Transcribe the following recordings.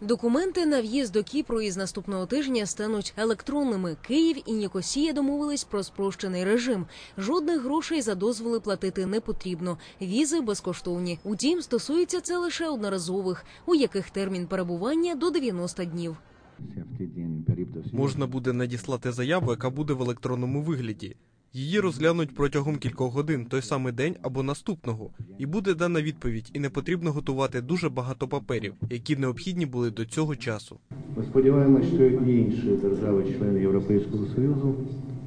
Документи на в'їзд до Кіпру із наступного тижня стануть електронними. Київ і Нікосія домовились про спрощений режим. Жодних грошей за дозволи платити не потрібно. Візи безкоштовні. Утім, стосується це лише одноразових, у яких термін перебування до 90 днів. Можна буде надіслати заяву, яка буде в електронному вигляді. Її розглянуть протягом кількох годин, той самий день або наступного, і буде дана відповідь, і не потрібно готувати дуже багато паперів, які необхідні були до цього часу. Ми сподіваємося, що і інші держави-члени Європейського Союзу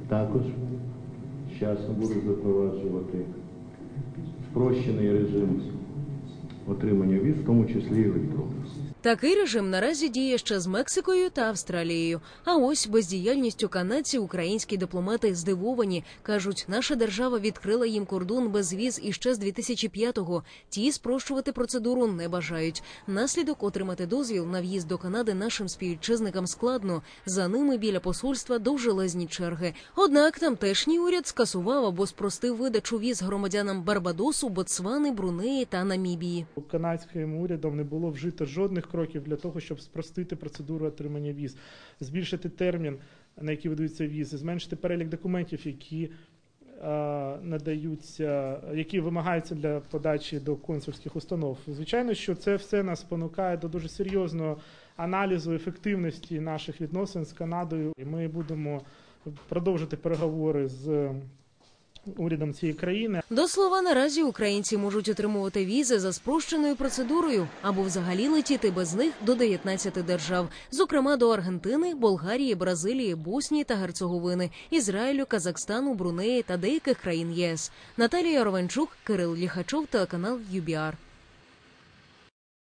також з часом будуть запроваджувати спрощений режим отримання віз, в тому числі і електронних. Такий режим наразі діє ще з Мексикою та Австралією. А ось бездіяльністю канадців українські дипломати здивовані. кажуть, наша держава відкрила їм кордон без віз іще з 2005-го. Ті спрощувати процедуру не бажають. Наслідок отримати дозвіл на в'їзд до Канади нашим співвітчизникам складно. За ними біля посольства довжелезні черги. Однак тамтешній уряд скасував або спростив видачу віз громадянам Барбадосу, Ботсвани, Брунеї та Намібії. Канадським урядом не було вжито жодних кроків для того, щоб спростити процедуру отримання віз, збільшити термін, на який видаються візи, зменшити перелік документів, які е, надаються, які вимагаються для подачі до консульських установ. Звичайно, що це все нас спонукає до дуже серйозного аналізу ефективності наших відносин з Канадою. І ми будемо продовжити переговори з урядом цієї країни. До слова, наразі українці можуть отримувати візи за спрощеною процедурою або взагалі летіти без них до 19 держав, зокрема до Аргентини, Болгарії, Бразилії, Боснії та Герцеговини, Ізраїлю, Казахстану, Брунеї та деяких країн ЄС. Наталія Ровенчук, Кирил Ліхачов, телеканал ЮБІАР.